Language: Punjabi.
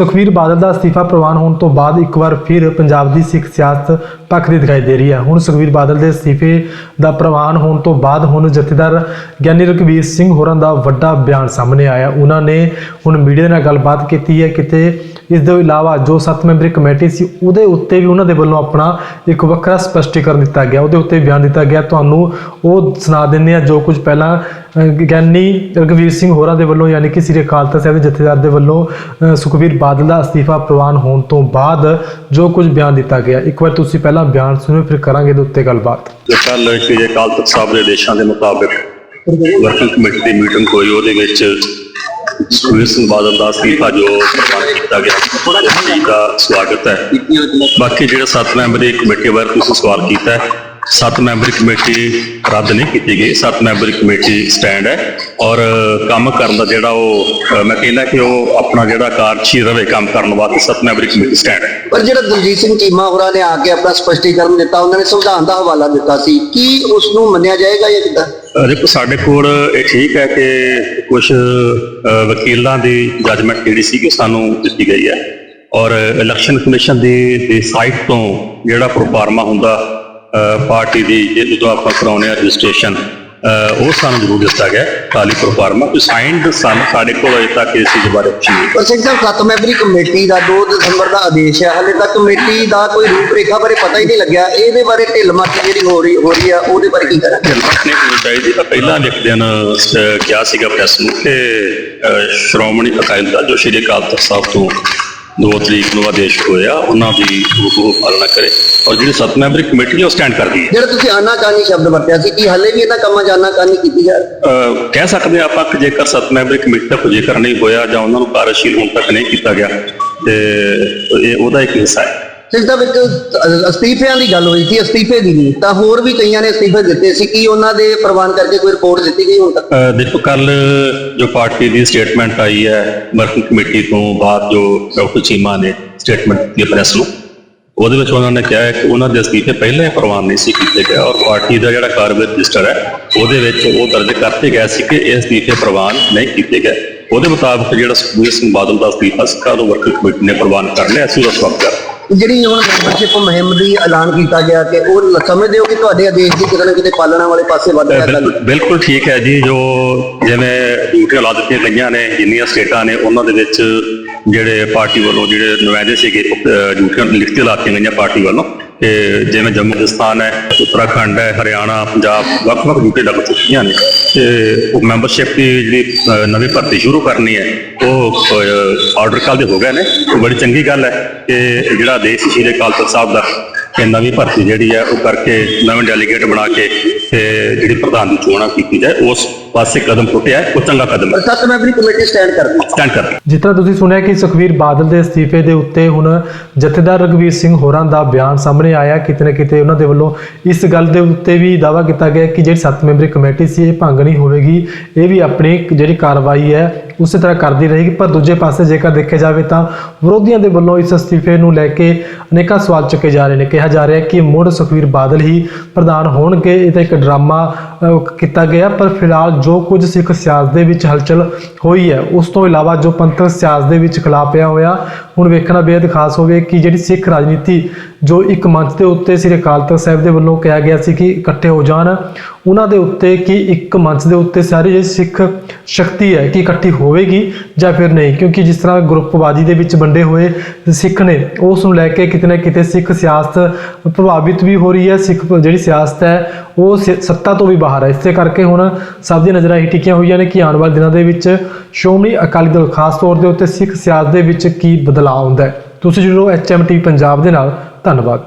ਸੁਖਵੀਰ ਬਾਦਲ ਦਾ ਅਸਤੀਫਾ ਪ੍ਰਵਾਨ ਹੋਣ ਤੋਂ ਬਾਅਦ ਇੱਕ ਵਾਰ ਫਿਰ ਪੰਜਾਬ ਦੀ ਸਿੱਖ ਸਿਆਸਤ ਪੱਖ ਦੀ ਦਿਖਾਈ ਦੇ ਰਹੀ ਹੈ। ਹੁਣ ਸੁਖਵੀਰ ਬਾਦਲ ਦੇ ਅਸਤੀਫੇ ਦਾ ਪ੍ਰਵਾਨ ਹੋਣ ਤੋਂ ਬਾਅਦ ਹੁਣ ਜਥੇਦਾਰ ਗਿਆਨੀ ਰਘਵੀਰ ਸਿੰਘ ਹੋਰਾਂ ਦਾ ਵੱਡਾ ਬਿਆਨ ਸਾਹਮਣੇ ਆਇਆ। ਉਹਨਾਂ ਨੇ ਹੁਣ ਮੀਡੀਆ ਨਾਲ ਗੱਲਬਾਤ ਕੀਤੀ ਹੈ। ਕਿਤੇ ਇਸ ਦੇ ਇਲਾਵਾ ਜੋ ਸੱਤ ਮੈਂਬਰੀ ਕਮੇਟੀ ਸੀ ਉਹਦੇ ਉੱਤੇ ਵੀ ਉਹਨਾਂ ਦੇ ਵੱਲੋਂ ਆਪਣਾ ਇੱਕ ਵੱਖਰਾ ਸਪਸ਼ਟੀਕਰਨ ਦਿੱਤਾ ਗਿਆ। ਉਹਦੇ ਉੱਤੇ ਬਿਆਨ ਦਿੱਤਾ ਗਿਆ। ਤੁਹਾਨੂੰ ਉਹ ਸੁਣਾ ਦਿੰਦੇ ਆ ਜੋ ਕੁਝ ਪਹਿਲਾਂ ਗਿਆਨੀ ਰਘਵੀਰ ਸਿੰਘ ਹੋਰਾਂ ਦੇ ਵੱਲੋਂ ਯਾਨੀ ਕਿ ਸ੍ਰੀ ਅਕਾਲ ਤਖਤ ਸਾਹਿਬ ਦੇ ਜਥੇਦਾਰ ਦੇ ਵੱਲੋਂ ਅਹ, ਸੁਖਬੀਰ ਬਾਦਲ ਦਾ ਅਸਤੀਫਾ ਪ੍ਰਵਾਨ ਹੋਣ ਤੋਂ ਬਾਅਦ ਜੋ ਕੁਝ ਬਿਆਨ ਦਿੱਤਾ ਗਿਆ। ਇੱਕ ਵਾਰ ਤੁਸੀਂ ਪਹਿਲਾਂ ਬਿਆਨ ਸੁਣੋ ਫਿਰ ਕਰਾਂਗੇ ਇਹਦੇ ਉੱਤੇ ਗੱਲਬਾਤ। ਕੱਲ ਸ਼੍ਰੀ ਅਕਾਲ ਤਖਤ ਸਾਹਿਬ ਦੇ ਆਦੇਸ਼ਾਂ ਦੇ ਮੁਤਾਬਕ ਵਰਕਿੰਗ ਕਮੇਟੀ ਦੀ ਮੀਟਿੰਗ ਹੋਈ ਉਹਦੇ ਵਿੱਚ ਸੁਖਬੀਰ ਸਿੰਘ ਬਾਦਲ ਦਾ ਅਸਤੀਫਾ ਜੋ ਪ੍ਰਵਾਨ ਕੀਤਾ ਗਿਆ ਜੀ ਦਾ ਸਵਾਗਤ ਹੈ। ਬਾਕੀ ਜਿਹੜੇ ਸੱਤ ਮੈਂਬਰੀ ਕਮੇਟੀ ਬਾਰੇ ਤੁਸੀਂ ਸਵਾਲ ਕੀਤਾ ਹੈ। ਸੱਤ ਮੈਂਬਰੀ ਕਮੇਟੀ ਰੱਦ ਨਹੀਂ ਕੀਤੀ ਗਈ। ਸੱਤ ਮੈਂਬਰੀ ਕਮੇਟੀ ਸਟੈਂਡ ਹੈ ਔਰ ਕੰਮ ਕਰਨ ਦਾ ਜਿਹੜਾ ਉਹ ਮੈਂ ਕਹਿੰਦਾ ਕਿ ਉਹ ਆਪਣਾ ਜਿਹੜਾ ਕਾਰਜਸ਼ੀਲ ਰਵੇ ਕੰਮ ਕਰਨ ਵਾਸਤੇ ਸੱਤ ਮੈਂਬਰੀ ਕਮੇਟੀ ਸਟੈਂਡ ਹੈ। ਪਰ ਜਿਹੜਾ ਦਲਜੀਤ ਸਿੰਘ ਚੀਮਾ ਹੋਰਾਂ ਨੇ ਆ ਕੇ ਆਪਣਾ ਸਪਸ਼ਟੀਕਰਨ ਦਿੱਤਾ ਉਹਨਾਂ ਨੇ ਸੰਵਿਧਾਨ ਦਾ ਹਵਾਲਾ ਦਿੱਤਾ ਸੀ। ਕੀ ਉਸ ਨੂੰ ਮੰਨਿਆ ਜਾਏਗਾ ਜਾਂ ਕਿੱਦਾਂ? ਦੇਖੋ ਸਾਡੇ ਕੋਲ ਇਹ ਠੀਕ ਹੈ ਕਿ ਕੁਝ ਵਕੀਲਾਂ ਦੀ ਜੱਜਮੈਂਟ ਜਿਹੜੀ ਸੀ ਕਿ ਸਾਨੂੰ ਦਿੱਤੀ ਗਈ ਹੈ। ਔਰ ਇਲੈਕਸ਼ਨ ਕਮਿਸ਼ਨ ਦੀ ਸਾਈਟ ਤੋਂ ਜਿਹੜਾ ਪ੍ਰੋਫਾਰਮਾ ਹੁੰਦਾ ਪਾਰਟੀ ਦੀ ਜਦੋਂ ਆਪਾਂ ਕਰਾਉਨੇ ਆ ਰਜਿਸਟ੍ਰੇਸ਼ਨ ਉਹ ਸਾਨੂੰ ਜ਼ਰੂਰ ਦਿੱਤਾ ਗਿਆ ਖਾਲੀ ਪ੍ਰੋਫਾਰਮਾ ਕੋਈ ਸਾਈਨਡ ਸਾਨੂੰ ਸਾਡੇ ਕੋਲ ਅਜੇ ਤੱਕ ਇਸ ਚੀਜ਼ ਬਾਰੇ ਕੁਛ ਨਹੀਂ ਪਰ ਸਿੰਘ ਸਾਹਿਬ ਸੱਤ ਮੈਂਬਰੀ ਕਮੇਟੀ ਦਾ 2 ਦਸੰਬਰ ਦਾ ਆਦੇਸ਼ ਹੈ ਹਾਲੇ ਤੱਕ ਕਮੇਟੀ ਦਾ ਕੋਈ ਰੂਪਰੇਖਾ ਬਾਰੇ ਪਤਾ ਹੀ ਨਹੀਂ ਲੱਗਿਆ। ਇਹਦੇ ਬਾਰੇ ਢਿੱਲ ਮੱਤ ਜਿਹੜੀ ਹੋ ਰਹੀ ਹੋ ਰਹੀ ਆ ਉਹਦੇ ਬਾਰੇ ਕੀ ਕਰਾਂ ਹਿੰਮਤ ਨਹੀਂ ਹੋਣੀ ਚਾਹੀਦੀ। ਤਾਂ ਪਹਿਲਾਂ ਇੱਕ ਦਿਨ ਕਿਹਾ ਸੀਗਾ ਪ੍ਰੈਸ ਨੂੰ ਕਿ ਸ਼੍ਰੋਮਣੀ ਅਕਾਲੀ ਦਲ ਜੋ ਸ਼੍ਰੀ ਅਕਾਲ ਤਖਤ ਸਾਹਿਬ ਤੋਂ ਦੋ ਤਰੀਕ ਨੂੰ ਆਦੇਸ਼ ਹੋਇਆ ਉਹਨਾਂ ਦੀ ਉਹ ਪਾਲਣਾ ਕਰੇ। ਔਰ ਜਿਹੜੀ ਸੱਤ ਮੈਂਬਰੀ ਕਮੇਟੀ ਹੈ ਉਹ ਸਟੈਂਡ ਕਰਦੀ ਹੈ। ਜਿਹੜਾ ਤੁਸੀਂ ਆਨਾਕਾਨੀ ਸ਼ਬਦ ਵਰਤਿਆ ਸੀ ਕਿ ਹਾਲੇ ਵੀ ਇਹਨਾਂ ਕੰਮਾਂ 'ਚ ਆਨਾਕਾਨੀ ਕੀਤੀ ਜਾ ਰਹੀ ਕਹਿ ਸਕਦੇ ਆਪਾਂ ਕਿ ਜੇਕਰ ਸੱਤ ਮੈਂਬਰੀ ਕਮੇਟੀ ਦਾ ਜ਼ਿਕਰ ਨਹੀਂ ਹੋਇਆ ਜਾਂ ਉਹਨਾਂ ਨੂੰ ਕਾਰਜਸ਼ੀਲ ਹੁਣ ਤੱਕ ਨਹੀਂ ਕੀਤਾ ਗਿਆ ਤੇ ਇਹ ਉਹਦਾ ਇੱਕ ਹਿੱਸਾ ਹੈ। ਸਿੰਘ ਸਾਹਿਬ ਇੱਕ ਅਸਤੀਫਿਆਂ ਦੀ ਗੱਲ ਹੋਈ ਸੀ, ਅਸਤੀਫੇ ਦੀ ਨਹੀਂ। ਤਾਂ ਹੋਰ ਵੀ ਕਈਆਂ ਨੇ ਅਸਤੀਫੇ ਦਿੱਤੇ ਸੀ, ਕਿ ਉਹਨਾਂ ਦੇ ਪ੍ਰਵਾਨ ਕਰਕੇ ਕੋਈ ਰਿਪੋਰਟ ਦਿੱਤੀ ਗਈ ਹੁਣ ਤੱਕ? ਦੇਖੋ ਕੱਲ ਜੋ ਪਾਰਟੀ ਦੀ ਸਟੇਟਮੈਂਟ ਆਈ ਹੈ ਵਰਕਿੰਗ ਕਮੇਟੀ ਤੋਂ ਬਾਅਦ ਜੋ ਡਾਕਟਰ ਚੀਮਾ ਨੇ ਸਟੇਟਮੈਂਟ ਦਿੱਤੀ ਪ੍ਰੈਸ ਨੂੰ, ਉਹਦੇ ਵਿੱਚ ਉਹਨਾਂ ਨੇ ਕਿਹਾ ਕਿ ਉਹਨਾਂ ਦੇ ਅਸਤੀਫੇ ਪਹਿਲਾਂ ਹੀ ਪ੍ਰਵਾਨ ਨਹੀਂ ਸੀ ਕੀਤੇ ਗਏ ਔਰ ਪਾਰਟੀ ਦਾ ਜਿਹੜਾ ਕਾਰਵਾਈ ਰਜਿਸਟਰ ਹੈ, ਉਹਦੇ ਵਿੱਚ ਉਹ ਦਰਜ ਕਰਤੇ ਗਿਆ ਸੀ ਕਿ ਇਹ ਅਸਤੀਫੇ ਪ੍ਰਵਾਨ ਨਹੀਂ ਕੀਤੇ ਗਏ। ਉਹਦੇ ਮੁਤਾਬਕ ਜਿਹੜਾ ਸੁਖਬੀਰ ਸਿੰਘ ਬਾਦਲ ਦਾ ਅਸਤੀਫਾ ਸੀ ਉਹ ਵਰਕਿੰਗ ਕਮੇਟੀ ਨੇ ਪ੍ਰਵਾਨ ਕਰ ਲਿਆ ਸੀ ਉਹਦਾ ਸਵਾਗਤ ਜਿਹੜੀ ਹੁਣ ਮੈਂਬਰਸ਼ਿਪ ਮੁਹਿੰਮ ਦੀ ਐਲਾਨ ਕੀਤਾ ਗਿਆ ਕਿ ਉਹ ਸਮਝਦੇ ਹੋ ਕਿ ਤੁਹਾਡੇ ਆਦੇਸ਼ ਦੀ ਕਿਤੇ ਨਾ ਕਿਤੇ ਪਾਲਣਾ ਵਾਲੇ ਪਾਸੇ ਵੱਧ ਰਿਹਾ ਗੱਲ? ਬਿਲਕੁਲ ਠੀਕ ਹੈ ਜੀ ਜੋ ਜਿਵੇਂ ਡਿਊਟੀਆਂ ਲਾ ਦਿੱਤੀਆਂ ਗਈਆਂ ਨੇ ਜਿੰਨੀਆਂ ਸਟੇਟਾਂ ਨੇ ਉਹਨਾਂ ਦੇ ਵਿੱਚ ਜਿਹੜੇ ਪਾਰਟੀ ਵੱਲੋਂ ਜਿਹੜੇ ਨੁਮਾਇੰਦੇ ਸੀਗੇ ਡਿਊਟੀਆਂ ਲਿਖਤੀ ਲਾਤੀਆਂ ਗਈਆਂ ਪਾਰਟੀ ਵੱਲੋਂ ਤੇ ਜਿਵੇਂ ਜੰਮੂ ਰਾਜਸਥਾਨ ਹੈ ਉੱਤਰਾਖੰਡ ਹੈ ਹਰਿਆਣਾ ਪੰਜਾਬ ਵੱਖ-ਵੱਖ ਡਿਊਟੀ ਲੱਗ ਚੁੱਕੀਆਂ ਨੇ। ਤੇ ਉਹ ਮੈਂਬਰਸ਼ਿਪ ਦੀ ਜਿਹੜੀ ਅਹ, ਨਵੀਂ ਭਰਤੀ ਸ਼ੁਰੂ ਕਰਨੀ ਹੈ ਉਹ ਆਰਡਰ ਕੱਲ ਦੇ ਹੋ ਗਏ ਨੇ। ਉਹ ਬੜੀ ਚੰਗੀ ਗੱਲ ਹੈ ਕਿ ਜਿਹੜਾ ਦੇਸ਼ ਸ਼੍ਰੀ ਅਕਾਲ ਤਖਤ ਸਾਹਿਬ ਦਾ ਕਿ ਨਵੀਂ ਭਰਤੀ ਜਿਹੜੀ ਹੈ ਉਹ ਕਰਕੇ ਨਵੇਂ ਡੈਲੀਗੇਟ ਬਣਾ ਕੇ ਜਿਹੜੀ ਪ੍ਰਧਾਨ ਦੀ ਚੋਣਾਂ ਕੀਤੀ ਜਾਏ ਉਸ ਪਾਸੇ ਕਦਮ ਪੁੱਟਿਆ ਉਹ ਚੰਗਾ ਕਦਮ ਹੈ। ਸੱਤ ਮੈਂਬਰੀ ਕਮੇਟੀ ਸਟੈਂਡ ਕਰਦੀ ਸਟੈਂਡ ਕਰ ਜਿਸ ਤਰ੍ਹਾਂ ਤੁਸੀਂ ਸੁਣਿਆ ਕਿ ਸੁਖਵੀਰ ਬਾਦਲ ਦੇ ਅਸਤੀਫੇ ਦੇ ਉੱਤੇ ਹੁਣ ਜਥੇਦਾਰ ਰਘਵੀਰ ਸਿੰਘ ਹੋਰਾਂ ਦਾ ਬਿਆਨ ਸਾਹਮਣੇ ਆਇਆ ਕਿਤੇ ਨਾ ਕਿਤੇ ਉਹਨਾਂ ਦੇ ਵੱਲੋਂ ਇਸ ਗੱਲ ਦੇ ਉੱਤੇ ਵੀ ਦਾਵਾ ਕੀਤਾ ਗਿਆ ਕਿ ਜਿਹੜੀ ਸੱਤ ਮੈਂਬਰੀ ਕਮੇਟੀ ਸੀ ਇਹ ਭੰਗ ਨਹੀਂ ਹੋਵੇਗੀ। ਇਹ ਵੀ ਆਪਣੀ ਜਿਹੜੀ ਕਾਰਵਾਈ ਹੈ ਉਸੇ ਤਰ੍ਹਾਂ ਕਰਦੀ ਰਹੇਗੀ। ਪਰ ਦੂਜੇ ਪਾਸੇ ਜੇਕਰ ਦੇਖਿਆ ਜਾਵੇ ਤਾਂ ਵਿਰੋਧੀਆਂ ਦੇ ਵੱਲੋਂ ਇਸ ਅਸਤੀਫੇ ਨੂੰ ਲੈ ਕੇ ਅਨੇਕਾਂ ਸਵਾਲ ਚੁੱਕੇ ਜਾ ਰਹੇ ਨੇ। ਕਿਹਾ ਜਾ ਰਿਹਾ ਕਿ ਮੁੜ ਸੁਖਵੀਰ ਬਾਦਲ ਹੀ ਪ੍ਰਧਾਨ ਹੋਣਗੇ। ਇਹ ਤਾਂ ਇੱਕ ਡਰਾਮਾ ਅਹ, ਕੀਤਾ ਗਿਆ ਪਰ ਫਿਲਹਾਲ ਜੋ ਕੁਝ ਸਿੱਖ ਸਿਆਸਤ ਦੇ ਵਿੱਚ ਹਲਚਲ ਹੋਈ ਹੈ ਉਸ ਤੋਂ ਇਲਾਵਾ ਜੋ ਪੰਥਕ ਸਿਆਸਤ ਦੇ ਵਿੱਚ ਖਿਲਾਫ ਪਿਆ ਹੋਇਆ ਹੁਣ ਵੇਖਣਾ ਬੇहद ਖਾਸ ਹੋਵੇ ਕਿ ਜਿਹੜੀ ਸਿੱਖ ਰਾਜਨੀਤੀ ਜੋ ਇੱਕ ਮੰਚ ਦੇ ਉੱਤੇ ਸ੍ਰੀ ਅਕਾਲ ਤਖਤ ਸਾਹਿਬ ਦੇ ਵੱਲੋਂ ਕਿਹਾ ਗਿਆ ਸੀ ਕਿ ਇਕੱਠੇ ਹੋ ਜਾਣ, ਉਹਨਾਂ ਦੇ ਉੱਤੇ ਕਿ ਇੱਕ ਮੰਚ ਦੇ ਉੱਤੇ ਸਾਰੀ ਜਿਹੜੀ ਸਿੱਖ ਸ਼ਕਤੀ ਹੈ ਕਿ ਇਕੱਠੀ ਹੋਵੇਗੀ ਜਾਂ ਫਿਰ ਨਹੀਂ? ਕਿਉਂਕਿ ਜਿਸ ਤਰ੍ਹਾਂ ਗਰੁੱਪਬਾਜ਼ੀ ਦੇ ਵਿੱਚ ਵੰਡੇ ਹੋਏ ਸਿੱਖ ਨੇ, ਉਸ ਨੂੰ ਲੈ ਕੇ ਕਿਤੇ ਨਾ ਕਿਤੇ ਸਿੱਖ ਸਿਆਸਤ ਪ੍ਰਭਾਵਿਤ ਵੀ ਹੋ ਰਹੀ ਹੈ, ਸਿੱਖ ਜਿਹੜੀ ਸਿਆਸਤ ਹੈ, ਉਹ ਸ- ਸੱਤਾ ਤੋਂ ਵੀ ਬਾਹਰ ਹੈ। ਇਸੇ ਕਰਕੇ ਹੁਣ ਸਭ ਦੀ ਨਜ਼ਰਾਂ ਇਹ ਟਿਕੀਆਂ ਹੋਈਆਂ ਨੇ ਕਿ ਆਉਣ ਵਾਲੇ ਦਿਨਾਂ ਦੇ ਵਿੱਚ ਸ਼੍ਰੋਮਣੀ ਅਕਾਲੀ ਦਲ ਖਾਸ ਤੌਰ ਦੇ ਉੱਤੇ ਸਿੱਖ ਸਿਆਸਤ ਦੇ ਵਿੱਚ ਕੀ ਬਦਲਾਅ ਆਉਂਦਾ ਹੈ। ਤੁਸੀਂ ਜੁੜੋ ਐਚਐਮਟੀ ਪੰਜਾਬ ਦੇ ਨਾਲ। ਧੰਨਵਾਦ।